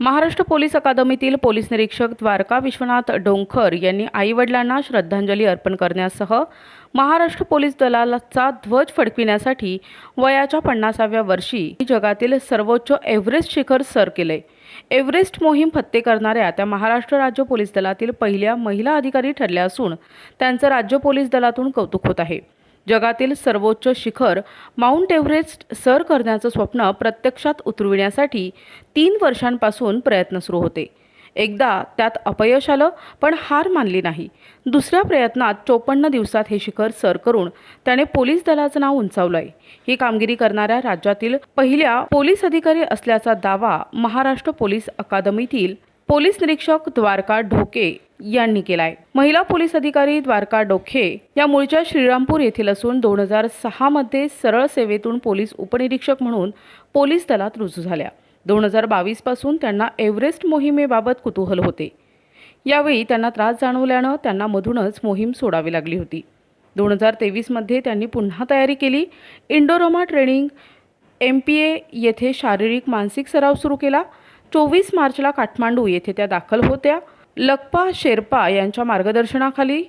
Maharashtra police अकादमीतील police निरीक्षक द्वारका विश्वनाथ डोंखर यांनी आईवडिलांना श्रद्धांजली अर्पण करण्यासह महाराष्ट्र पोलीस दलाचा ध्वज फडकविण्यासाठी वयाच्या पन्नासाव्या वर्षी जगातील सर्वोच्च एव्हरेस्ट शिखर सर केले. एव्हरेस्ट मोहीम फत्ते करणाऱ्या त्या महाराष्ट्र राज्य पोलीस दलातील पहिल्या महिला अधिकारी ठरल्या असून त्यांचं राज्य पोलीस दलातून कौतुक होत आहे. जगातील सर्वोच्च शिखर माउंट एव्हरेस्ट सर करण्याचं स्वप्न प्रत्यक्षात उतरविण्यासाठी तीन वर्षांपासून प्रयत्न सुरू होते. एकदा त्यात अपयश आलं पण हार मानली नाही. दुसऱ्या प्रयत्नात चोपन्न दिवसात हे शिखर सर करून त्याने पोलीस दलाचं नाव उंचावलं आहे ही कामगिरी करणाऱ्या राज्यातील पहिल्या पोलीस अधिकारी असल्याचा दावा महाराष्ट्र पोलीस अकादमीतील पोलीस निरीक्षक द्वारका ढोके यांनी केलाय. महिला पोलीस अधिकारी द्वारका डोखे या मूळच्या श्रीरामपूर येथील असून दोन हजार सहा मध्ये सरळ सेवेतून पोलीस उपनिरीक्षक म्हणून पोलीस दलात रुजू झाल्या. दोन हजार बावीसपासून त्यांना एव्हरेस्ट मोहिमेबाबत कुतूहल होते. यावेळी त्यांना त्रास जाणवल्यानं त्यांना मधूनच मोहीम सोडावी लागली होती. दोन हजार तेवीसमध्ये त्यांनी पुन्हा तयारी केली. Indorama training M P A येथे शारीरिक मानसिक सराव सुरू केला. चोवीस मार्चला काठमांडू येथे त्या दाखल होत्या. लकपा शेर्पा यांच्या मार्गदर्शनाखाली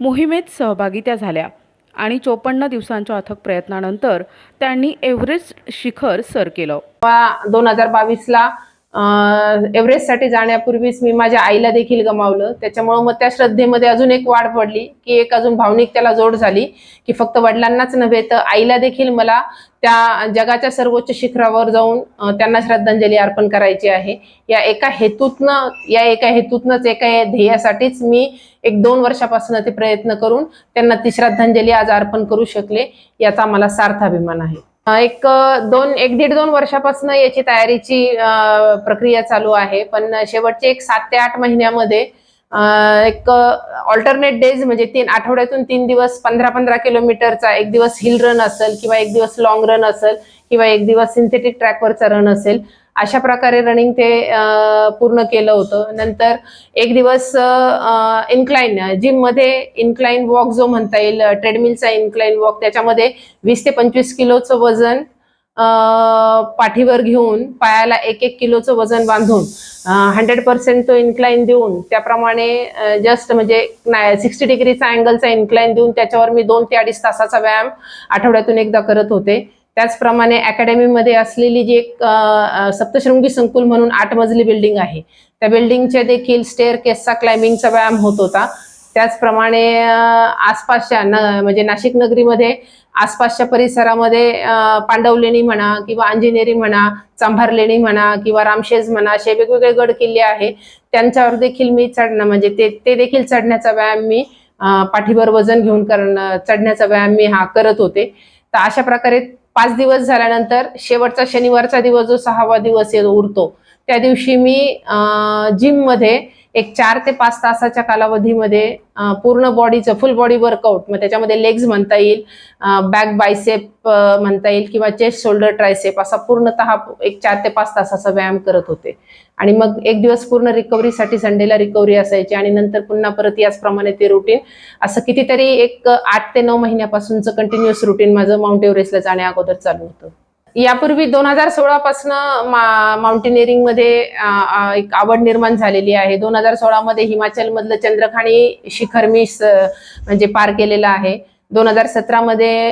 मोहिमेत सहभागी त्या झाल्या आणि चोपन्न दिवसांच्या अथक प्रयत्नानंतर त्यांनी एव्हरेस्ट शिखर सर केलं. दोन हजार बावीसला एव्हरेस्टसाठी जाण्यापूर्वीच मी माझ्या आईला देखील गमावलं. त्याच्यामुळं मग त्या श्रद्धेमध्ये अजून एक वाढ पडली की एक अजून भावनिक त्याला जोड झाली की फक्त वडिलांनाच नव्हे तर आईला देखील मला त्या जगाच्या सर्वोच्च शिखरावर जाऊन त्यांना श्रद्धांजली अर्पण करायची आहे. या एका हेतूतनं या एका हेतूतनंच एका ध्येयासाठीच मी एक दोन वर्षापासून ते प्रयत्न करून त्यांना ती श्रद्धांजली आज अर्पण करू शकले याचा मला सार्थ अभिमान आहे. एक दोन एक दीड दोन वर्षापासून याची तयारीची प्रक्रिया चालू आहे. पण शेवटचे एक सात ते आठ महिन्यामध्ये एक ऑल्टरनेट डेज म्हणजे तीन आठवड्यातून तीन दिवस पंधरा पंधरा किलोमीटरचा एक दिवस हिल रन असेल किंवा एक दिवस लॉंग रन असेल किंवा एक दिवस सिंथेटिक ट्रॅकवरचा रन असेल अशा प्रकारे रनिंग ते पूर्ण केलं होतं. नंतर एक दिवस इन्क्लाइन जिममध्ये इन्क्लाइन वॉक जो म्हणता येईल ट्रेडमिलचा इन्क्लाइन वॉक त्याच्यामध्ये वीस ते पंचवीस किलोचं वजन पाठीवर घेऊन पायाला एक एक किलोचं वजन बांधून हंड्रेड पर्सेंट तो इन्क्लाइन देऊन त्याप्रमाणे जस्ट म्हणजे सिक्स्टी डिग्रीचा अँगलचा इन्क्लाइन देऊन त्याच्यावर मी दोन ते अडीच तासाचा व्यायाम आठवड्यातून एकदा करत होते. त्याचप्रमाणे अकॅडमीमध्ये असलेली जी एक सप्तशृंगी संकुल म्हणून आठ मजली बिल्डिंग आहे त्या बिल्डिंगच्या देखील स्टेअर केसचा क्लाइम्बिंगचा व्यायाम होत होता. त्याचप्रमाणे आसपासच्या न म्हणजे नाशिक नगरीमध्ये आसपासच्या परिसरामध्ये पांडवलेणी म्हणा किंवा अंजिनेरी म्हणा चांभारलेणी म्हणा किंवा रामशेज म्हणा असे वेगवेगळे गड किल्ले आहे. त्यांच्यावर देखील मी चढणं म्हणजे ते ते देखील चढण्याचा व्यायाम मी पाठीवर वजन घेऊन करणं चढण्याचा व्यायाम मी हा करत होते. तर अशा प्रकारे पाच दिवस झाल्यानंतर शेवटचा शनिवारचा दिवस जो सहावा दिवस येतो उरतो. त्या दिवशी मी जिममध्ये एक चार ते पाच तासाच्या कालावधीमध्ये पूर्ण बॉडीचं फुल बॉडी वर्कआउट मग त्याच्यामध्ये लेग्स म्हणता येईल बॅक बायसेप म्हणता येईल किंवा चेस्ट शोल्डर ट्रायसेप असा पूर्णतः एक चार ते पाच तासाचा व्यायाम करत होते. आणि मग एक दिवस पूर्ण रिकव्हरीसाठी संडेला रिकव्हरी असायची आणि नंतर पुन्हा परत याचप्रमाणे ते रुटीन असं कितीतरी एक आठ ते नऊ महिन्यापासूनचं कंटिन्युअस रुटीन माझं माउंट एव्हरेस्टला जाण्या अगोदर चालू होतं. यापूर्वी दोन हजार सोळा पासन माउंटेनिअरिंगमध्ये एक आवड निर्माण झालेली आहे. दोन हजार सोळा मध्ये हिमाचल मधलं चंद्रखाणी शिखर मी म्हणजे पार केलेलं आहे. दोन हजार सतरा मध्ये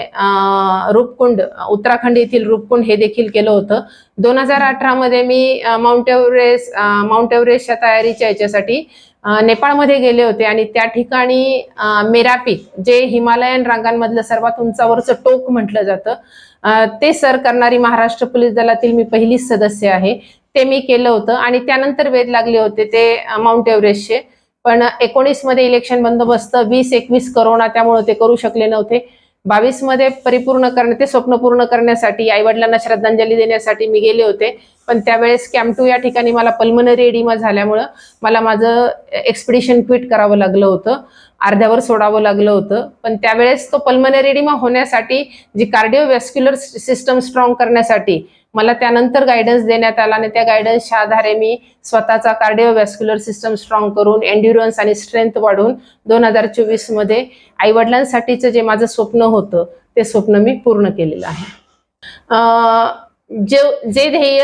रूपकुंड उत्तराखंड येथील रूपकुंड हे देखील केलं होतं. दोन हजार अठरा मध्ये मी माउंट एव्हरेस्ट माउंट एव्हरेस्टच्या तयारीच्या याच्यासाठी नेपाळमध्ये गेले होते आणि त्या ठिकाणी मेरापीक जे हिमालयन रांगांमधलं सर्वात उंचावरचं टोक म्हटलं जातं ते सर करणारी महाराष्ट्र पोलीस दलातील मी पहिलीच सदस्य आहे. ते मी केलं होतं आणि त्यानंतर वेध लागले होते ते माउंट एव्हरेस्टचे. पण एकोणीसमध्ये इलेक्शन बंदोबस्त वीस एकवीस करोना त्यामुळे ते करू शकले नव्हते. बावीसमध्ये परिपूर्ण करणे ते स्वप्न पूर्ण करण्यासाठी आई वडिलांना श्रद्धांजली देण्यासाठी मी गेले होते. पण त्यावेळेस कॅम्पटू या ठिकाणी मला पल्मनरी एडिमा झाल्यामुळं मला माझं एक्सपिडिशन क्विट करावं लागलं होतं. अर्ध्यावर सोडावं लागलं होतं. पण त्यावेळेस तो पल्मनरी एडिमा होण्यासाठी जी कार्डिओ सिस्टम स्ट्रॉंग करण्यासाठी मला त्यानंतर गायडन्स देण्यात आला आणि त्या गायडन्सच्या आधारे मी स्वतःचा कार्डिओव्हॅस्क्युलर सिस्टम स्ट्रॉंग करून एन्ड्युरन्स आणि स्ट्रेंथ वाढवून दोन हजार चोवीसमध्ये आई वडिलांसाठीचं जे माझं स्वप्न होतं ते स्वप्न मी पूर्ण केलेलं आहे. जे जे ध्येय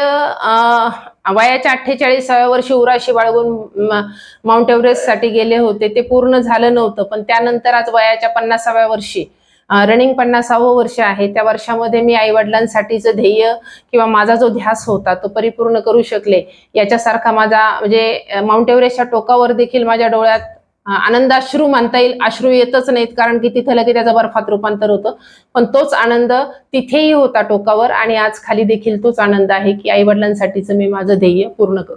वयाच्या अठ्ठेचाळीसाव्या वर्षी उराशी बाळगून माउंट माउंट एव्हरेस्टसाठी गेले होते ते पूर्ण झालं नव्हतं पण त्यानंतर आज वयाच्या पन्नासाव्या वर्षी रनिंग पन्नासावं वर्ष आहे. त्या वर्षामध्ये मी आई वडिलांसाठीचं ध्येय किंवा माझा जो ध्यास होता तो परिपूर्ण करू शकले. याच्यासारखा माझा म्हणजे माउंट एव्हरेस्टच्या टोकावर देखील माझ्या डोळ्यात आनंद आनंदाश्रू मानता येईल. अश्रू येतच नाहीत कारण की तिथं लगेच त्याचं बर्फात रूपांतर होतं. पण तोच आनंद तिथेही होता टोकावर आणि आज खाली देखील तोच आनंद आहे की आई वडिलांसाठीचं मी माझं ध्येय पूर्ण करू